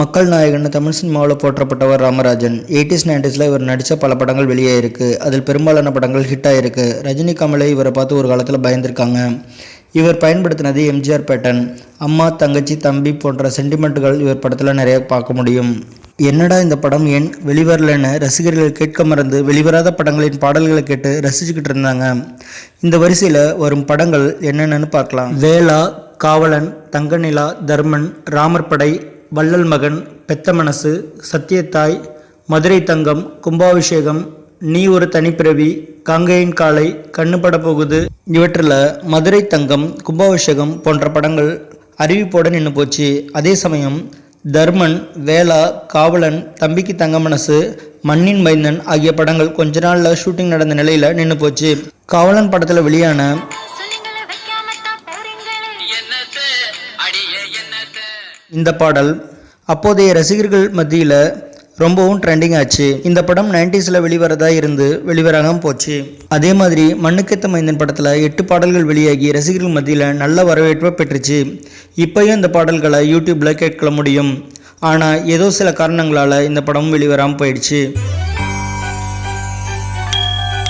மக்கள் நாயகன் தமிழ் சினிமாவில் போற்றப்பட்டவர் ராமராஜன். எயிட்டிஸ் நைன்டிஸில் இவர் நடித்த பல படங்கள் வெளியே இருக்கு. அதில் பெரும்பாலான படங்கள் ஹிட் ஆகிருக்கு ரஜினி கமலை இவரை பார்த்து ஒரு காலத்தில் பயந்திருக்காங்க. இவர் பயன்படுத்தினது எம்ஜிஆர் பேட்டன் அம்மா தங்கச்சி தம்பி போன்ற சென்டிமெண்ட்டுகள் இவர் படத்தில் நிறைய பார்க்க முடியும். என்னடா இந்த படம் ஏன் வெளிவரலன்னு ரசிகர்கள் கேட்க மறந்து வெளிவராத படங்களின் பாடல்களை கேட்டு ரசிச்சுக்கிட்டு இருந்தாங்க. இந்த வரிசையில் வரும் படங்கள் என்னென்னு பார்க்கலாம். வேலா காவலன் தங்கநிலா தர்மன் ராமர் படை வள்ளல் மகன் பெத்த மனசு சத்தியத்தாய் மதுரை தங்கம் கும்பாபிஷேகம் நீ ஒரு தனிப்பிறவி காங்கையின் காலை கண்ணுபட போகுது இவற்றில் மதுரை தங்கம் கும்பாபிஷேகம் போன்ற படங்கள் அறிவிப்போட நின்று போச்சு. அதே சமயம் தர்மன் வேலா காவலன் தம்பிக்கு தங்க மனசு மண்ணின் மைந்தன் ஆகிய படங்கள் கொஞ்ச நாளில் ஷூட்டிங் நடந்த நிலையில் நின்று போச்சு. காவலன் படத்தில் வெளியான இந்த பாடல். அப்போதைய ரசிகர்கள் மத்தியில் ரொம்பவும் ட்ரெண்டிங் ஆச்சு. இந்த படம் நைன்டிஸில் வெளிவரதா இருந்து வெளிவராம போச்சு. அதே மாதிரி மண்ணுக்கேத்த மைந்தன் படத்தில் எட்டு பாடல்கள் வெளியாகி ரசிகர்கள் மத்தியில் நல்ல வரவேற்பை பெற்றுச்சு. இப்போயும் இந்த பாடல்களை யூடியூப்பில் கேட்க முடியும். ஆனால் ஏதோ சில காரணங்களால் இந்த படம் வெளிவராமல் போயிடுச்சு.